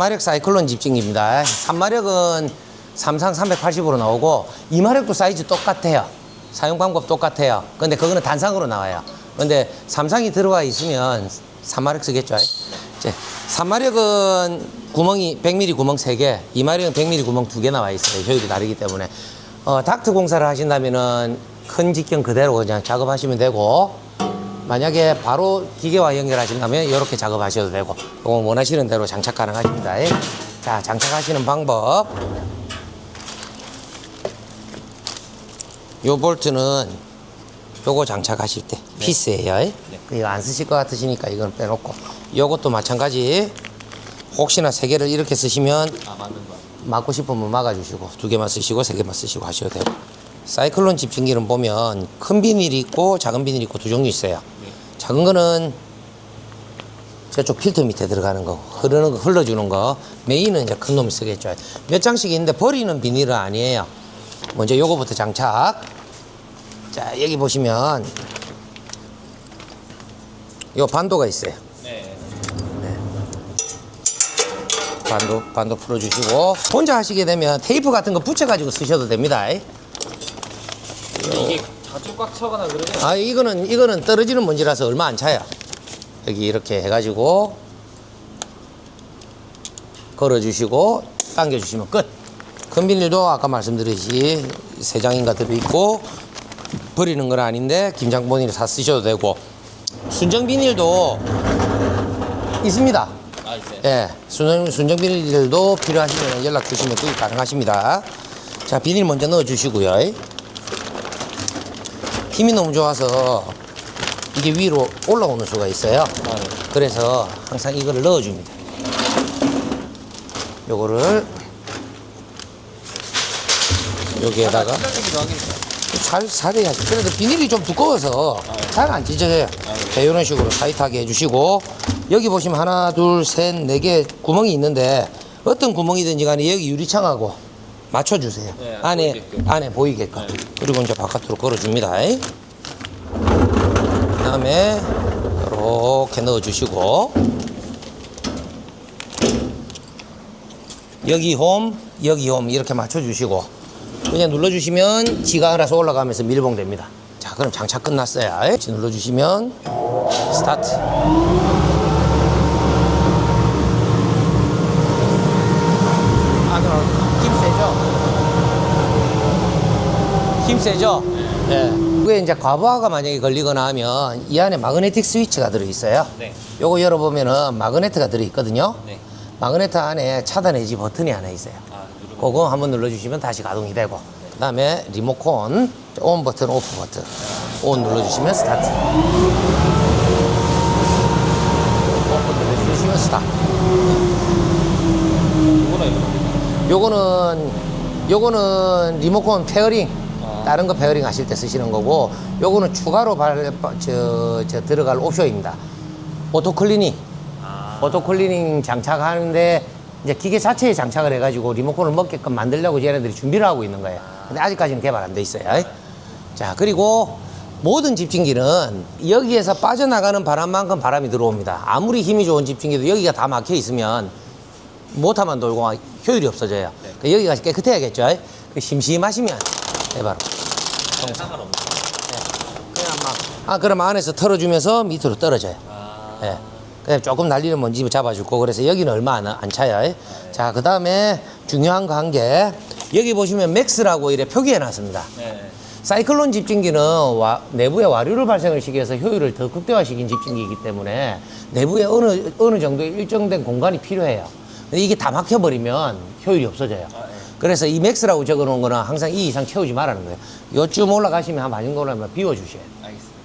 3마력 사이클론 집중기입니다. 3마력은 삼상 380으로 나오고 2마력도 사이즈 똑같아요. 사용 방법 똑같아요. 근데 그거는 단상으로 나와요. 근데 삼상이 들어가 있으면 3마력 쓰겠죠. 이제 3마력은 구멍이 100mm 구멍 3개, 2마력은 100mm 구멍 2개 나와 있어요. 효율이 다르기 때문에. 어, 닥트 공사를 하신다면은 큰 직경 그대로 그냥 작업하시면 되고 만약에 바로 기계와 연결하신다면 이렇게 작업하셔도 되고 이거 원하시는 대로 장착 가능하십니다. 예. 자 장착하시는 방법 요 볼트는 요거 장착하실 때 피스예요. 예. 이거 안 쓰실 것 같으시니까 이건 빼놓고 요것도 마찬가지 혹시나 세 개를 이렇게 쓰시면 아. 막고 싶으면 막아주시고 두 개만 쓰시고 세 개만 쓰시고 하셔도 되고 사이클론 집중기는 보면 큰 비닐이 있고 작은 비닐이 있고 두 종류 있어요 네. 작은 거는 저쪽 필터 밑에 들어가는 거 흐르는 거 흘러주는 거 메인은 이제 큰 놈이 쓰겠죠. 몇 장씩 있는데 버리는 비닐은 아니에요. 먼저 요거부터 장착. 자 여기 보시면 요 반도가 있어요. 네. 반도 반도 풀어주시고 혼자 하시게 되면 테이프 같은 거 붙여가지고 쓰셔도 됩니다. 이게 자주 꽉 차거나 그러면 아 이거는 이거는 떨어지는 먼지라서 얼마 안 차요. 여기 이렇게 해가지고 걸어주시고 당겨주시면 끝. 큰 비닐도 아까 말씀드렸듯이 세 장인가 들어있고 버리는 건 아닌데 김장 비닐 사 쓰셔도 되고 순정 비닐도 있습니다. 아 있어요. 예, 순정, 순정 비닐들도 필요하시면 연락 주시면 구입 가능하십니다. 자, 비닐 먼저 넣어 주시고요. 힘이 너무 좋아서 이게 위로 올라오는 수가 있어요. 아, 네. 그래서 항상 이거를 넣어 줍니다. 요거를 여기에다가. 잘, 잘해야지. 그래도 비닐이 좀 두꺼워서 잘 안 찢어져요. 자, 이런 식으로 타이트하게 해주시고, 여기 보시면 하나, 둘, 셋, 네 개 구멍이 있는데, 어떤 구멍이든지 간에 여기 유리창하고 맞춰주세요. 네, 안에, 보이게끔. 안에 보이게끔. 네. 그리고 이제 바깥으로 걸어줍니다. 그 다음에, 이렇게 넣어주시고, 여기 홈, 여기 홈 이렇게 맞춰주시고 그냥 눌러주시면 지가 알아서 올라가면서 밀봉됩니다. 자, 그럼 장착 끝났어요. 눌러주시면 스타트. 아, 그럼 힘 세죠? 힘 세죠? 네. 그게 이제 과부하가 만약에 걸리거나 하면 이 안에 마그네틱 스위치가 들어있어요. 네. 요거 열어보면은 마그네트가 들어있거든요. 네. 마그네트 안에 차단해지 버튼이 하나 있어요. 아 그거 한번 눌러주시면 다시 가동이 되고 그 다음에 리모컨 온 버튼 오프 버튼 온 눌러주시면 스타트 오프 눌러주시면 스타트. 요거는 요거는 리모컨 페어링 아. 다른 거 페어링 하실 때 쓰시는 거고 요거는 추가로 발, 저, 저 들어갈 옵션입니다 오토 클리닝 아. 오토 클리닝 장착하는데 이제 기계 자체에 장착을 해가지고 리모컨을 먹게끔 만들려고 얘네들이 준비를 하고 있는 거예요. 근데 아직까지는 개발 안 돼 있어요. 자, 그리고 모든 집중기는 여기에서 빠져나가는 바람만큼 바람이 들어옵니다. 아무리 힘이 좋은 집중기도 여기가 다 막혀 있으면 모터만 돌고 효율이 없어져요. 그 여기가 깨끗해야겠죠. 그 심심하시면 해봐라. 네, 상관없는. 그냥 막, 아, 그럼 안에서 털어주면서 밑으로 떨어져요. 아. 예. 그냥 조금 날리는 먼지 잡아주고 그래서 여기는 얼마 안, 안 차요. 자, 그 다음에 중요한 거한게 여기 보시면 맥스라고 이래 표기해 놨습니다. 네. 사이클론 집중기는 와- 내부에 와류를 발생을 시켜서 효율을 더 극대화시킨 집중기이기 때문에 내부에 어느, 어느 정도 일정된 공간이 필요해요. 근데 이게 다 막혀버리면 효율이 없어져요. 아, 네. 그래서 이 맥스라고 적어 놓은 거는 항상 이 이상 채우지 말라는 거예요. 요쯤 올라가시면 한 반인 정도 올라가면 비워주셔요. 알겠습니다.